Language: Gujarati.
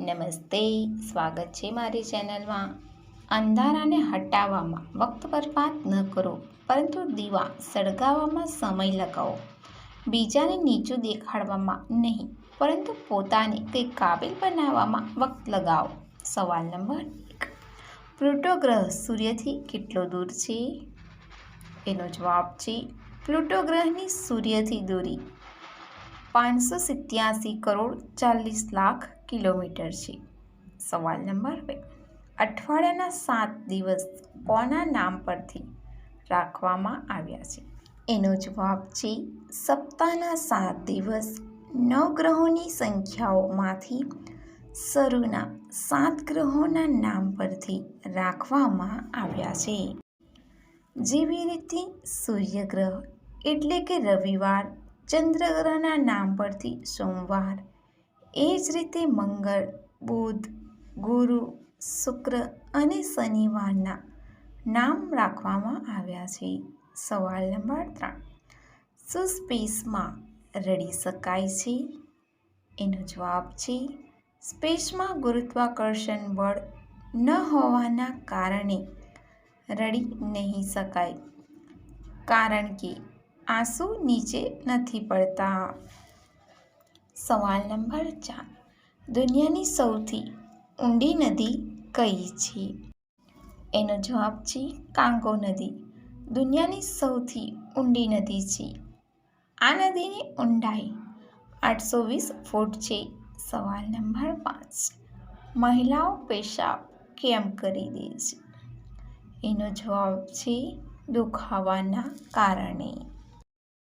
નમસ્તે, સ્વાગત છે મારી ચેનલમાં. અંધારાને હટાવવામાં વખત બરબાદ ન કરો, પરંતુ દીવા સળગાવવામાં સમય લગાવો. બીજાને નીચું દેખાડવામાં નહીં, પરંતુ પોતાને કંઈ કાબિલ બનાવવામાં વખત લગાવો. સવાલ નંબર એક. પ્લુટો ગ્રહ સૂર્યથી કેટલો દૂર છે? એનો જવાબ છે, પ્લુટો ગ્રહની સૂર્યથી દૂરી. પાંચસો સિત્યાસી કરોડ ચાલીસ લાખ કિલોમીટર છે. સવાલ નંબર બે. અઠવાડિયાના સાત દિવસ કોના નામ પરથી રાખવામાં આવ્યા છે? એનો જવાબ છે, સપ્તાહના સાત દિવસ નવગ્રહોની સંખ્યાઓમાંથી શરૂના સાત ગ્રહોના નામ પરથી રાખવામાં આવ્યા છે. જેવી રીતે સૂર્યગ્રહ એટલે કે રવિવાર ચંદ્રગ્રહના નામ પરથી સોમવાર. એ જ રીતે મંગળ, બુધ, ગુરુ, શુક્ર અને શનિવારના નામ રાખવામાં આવ્યા છે. સવાલ નંબર ત્રણ. શું સ્પેસમાં રડી શકાય છે? એનો જવાબ છે, સ્પેસમાં ગુરુત્વાકર્ષણ બળ ન હોવાના કારણે રડી નહીં શકાય. કારણ કે આંસુ નીચે નથી પડતા. સવાલ નંબર ચાર. દુનિયાની સૌથી ઊંડી નદી કઈ છે? એનો જવાબ છે કાંગો નદી. દુનિયાની સૌથી ઊંડી નદી છે. આ નદીની ઊંડાઈ આઠસો વીસ ફૂટ છે. સવાલ નંબર પાંચ. મહિલાઓ પેશાબ કેમ કરી દે છે? એનો જવાબ છે દુખાવાના કારણે.